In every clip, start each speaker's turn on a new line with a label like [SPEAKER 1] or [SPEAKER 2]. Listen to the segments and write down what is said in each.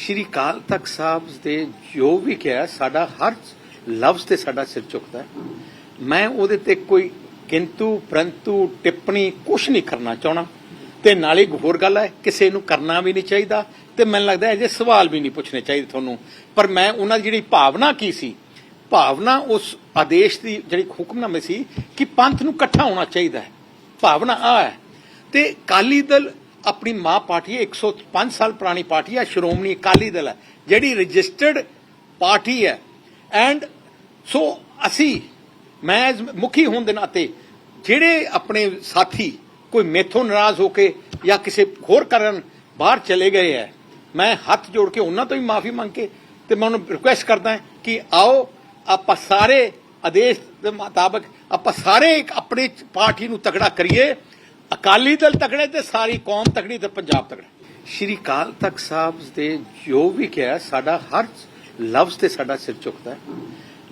[SPEAKER 1] ਸ਼੍ਰੀ ਕਾਲ ਤਖਤ ਸਾਹਿਬ ਦੇ ਜੋ ਵੀ ਕਿਹਾ ਸਾਡਾ ਹਰ ਲਫ਼ਜ਼ ਤੇ ਸਾਡਾ ਸਿਰ ਝੁਕਦਾ ਮੈਂ ਉਹਦੇ ਤੇ ਕੋਈ ਕਿੰਤੂ, ਪ੍ਰੰਤੂ, ਟਿੱਪਣੀ ਕੁਝ ਨਹੀਂ ਕਰਨਾ ਚਾਹਣਾ ਤੇ ਨਾਲੇ ਇੱਕ ਹੋਰ ਗੱਲ ਹੈ, ਕਿਸੇ ਨੂੰ ਕਰਨਾ ਵੀ ਨਹੀਂ ਚਾਹੀਦਾ ਤੇ ਮੈਨੂੰ ਲੱਗਦਾ ਅਜੇ ਸਵਾਲ ਵੀ ਨਹੀਂ ਪੁੱਛਣੇ ਚਾਹੀਦੇ ਤੁਹਾਨੂੰ। ਪਰ ਮੈਂ ਉਹਨਾਂ ਦੀ ਜਿਹੜੀ ਭਾਵਨਾ ਕੀ ਸੀ? ਭਾਵਨਾ ਉਸ ਆਦੇਸ਼ ਦੀ ਜਿਹੜੀ ਹੁਕਮਨਾਮੇ ਸੀ ਕਿ ਪੰਥ ਨੂੰ ਇਕੱਠਾ ਹੋਣਾ ਚਾਹੀਦਾ ਹੈ। ਭਾਵਨਾ ਆ ਹੈ। ਤੇ ਕਾਲੀ ਦਲ ਆਪਣੀ ਮਾਂ ਪਾਰਟੀ ਹੈ 105 ਸਾਲ ਪੁਰਾਣੀ ਪਾਰਟੀ ਹੈ, ਸ਼੍ਰੋਮਣੀ ਅਕਾਲੀ ਦਲ ਹੈ, ਜਿਹੜੀ ਰਜਿਸਟਰਡ ਪਾਰਟੀ ਹੈ। ਐਂਡ ਸੋ ਅਸੀਂ, ਮੈਂ ਮੁਖੀ ਹੋਣ ਦੇ ਨਾਤੇ, ਜਿਹੜੇ ਆਪਣੇ ਸਾਥੀ ਕੋਈ ਮੇਥੋਂ ਨਾਰਾਜ਼ ਹੋ ਕੇ ਜਾਂ ਕਿਸੇ ਹੋਰ ਕਾਰਨ ਬਾਹਰ ਚਲੇ ਗਏ ਹੈ, ਮੈਂ ਹੱਥ ਜੋੜ ਕੇ ਉਹਨਾਂ ਤੋਂ ਵੀ ਮਾਫੀ ਮੰਗ ਕੇ ਤੇ ਮੈਂ ਉਹਨੂੰ ਰਿਕੁਐਸਟ ਕਰਦਾ ਕਿ ਆਓ, ਆਪਾਂ ਸਾਰੇ ਆਦੇਸ਼ ਦੇ ਮੁਤਾਬਕ ਆਪਾਂ ਸਾਰੇ ਇੱਕ ਆਪਣੀ ਪਾਰਟੀ ਨੂੰ ਤਕੜਾ ਕਰੀਏ ਅਕਾਲੀ ਦਲ ਤਕੜੇ ਤੇ ਸਾਰੀ ਕੌਮ ਤਕੜੀ ਤੇ ਪੰਜਾਬ ਤਕੜਾ। ਸ਼੍ਰੀ ਕਾਲ ਤਖਤ ਸਾਹਿਬ ਦੇ ਜੋ ਵੀ ਕਿਹਾ, ਸਾਡਾ ਹਰ ਲਫ਼ਜ਼ ਤੇ ਸਾਡਾ ਸਿਰ ਝੁਕਦਾ ਹੈ।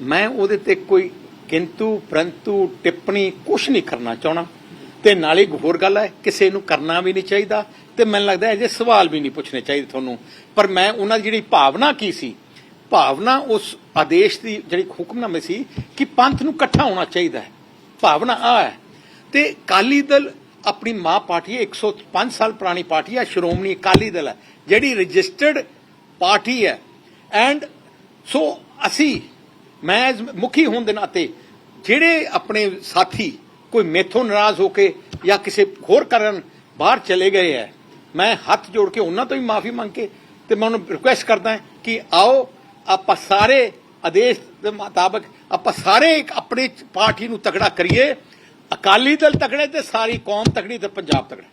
[SPEAKER 1] ਮੈਂ ਉਹਦੇ ਤੇ ਕੋਈ ਕਿੰਤੂ, ਪ੍ਰੰਤੂ, ਟਿੱਪਣੀ ਕੁਝ ਨਹੀਂ ਕਰਨਾ ਚਾਹਣਾ ਤੇ ਨਾਲੇ ਇੱਕ ਹੋਰ ਗੱਲ ਹੈ, ਕਿਸੇ ਨੂੰ ਕਰਨਾ ਵੀ ਨਹੀਂ ਚਾਹੀਦਾ ਤੇ ਮੈਨੂੰ ਲੱਗਦਾ ਅਜੇ ਸਵਾਲ ਵੀ ਨਹੀਂ ਪੁੱਛਣੇ ਚਾਹੀਦੇ ਤੁਹਾਨੂੰ। ਪਰ ਮੈਂ ਉਹਨਾਂ ਦੀ ਜਿਹੜੀ ਭਾਵਨਾ ਕੀ ਸੀ? ਭਾਵਨਾ ਉਸ ਆਦੇਸ਼ ਦੀ ਜਿਹੜੀ ਹੁਕਮਨਾਮੇ ਸੀ ਕਿ ਪੰਥ ਨੂੰ ਇਕੱਠਾ ਹੋਣਾ ਚਾਹੀਦਾ ਹੈ। ਭਾਵਨਾ ਆ ਹੈ। ਤੇ ਕਾਲੀ ਦਲ ਆਪਣੀ ਮਾਂ ਪਾਰਟੀ ਹੈ 105 ਸਾਲ ਪੁਰਾਣੀ ਪਾਰਟੀ ਹੈ, ਸ਼੍ਰੋਮਣੀ ਅਕਾਲੀ ਦਲ ਹੈ, ਜਿਹੜੀ ਰਜਿਸਟਰਡ ਪਾਰਟੀ ਹੈ। ਐਂਡ ਸੋ ਅਸੀਂ, ਮੈਂ ਮੁਖੀ ਹੋਣ ਦੇ ਨਾਤੇ, ਜਿਹੜੇ ਆਪਣੇ ਸਾਥੀ ਕੋਈ ਮੇਥੋਂ ਨਾਰਾਜ਼ ਹੋ ਕੇ ਜਾਂ ਕਿਸੇ ਹੋਰ ਕਾਰਨ ਬਾਹਰ ਚਲੇ ਗਏ ਹੈ, ਮੈਂ ਹੱਥ ਜੋੜ ਕੇ ਉਹਨਾਂ ਤੋਂ ਵੀ ਮਾਫੀ ਮੰਗ ਕੇ ਤੇ ਮੈਂ ਉਹਨੂੰ ਰਿਕੁਐਸਟ ਕਰਦਾ ਕਿ ਆਓ, ਆਪਾਂ ਸਾਰੇ ਆਦੇਸ਼ ਦੇ ਮੁਤਾਬਕ ਆਪਾਂ ਸਾਰੇ ਇੱਕ ਆਪਣੀ ਪਾਰਟੀ ਨੂੰ ਤਕੜਾ ਕਰੀਏ। ਅਕਾਲੀ ਦਲ ਤਕੜੇ ਤੇ ਸਾਰੀ ਕੌਮ ਤਕੜੀ ਤੇ ਪੰਜਾਬ ਤਕੜਾ।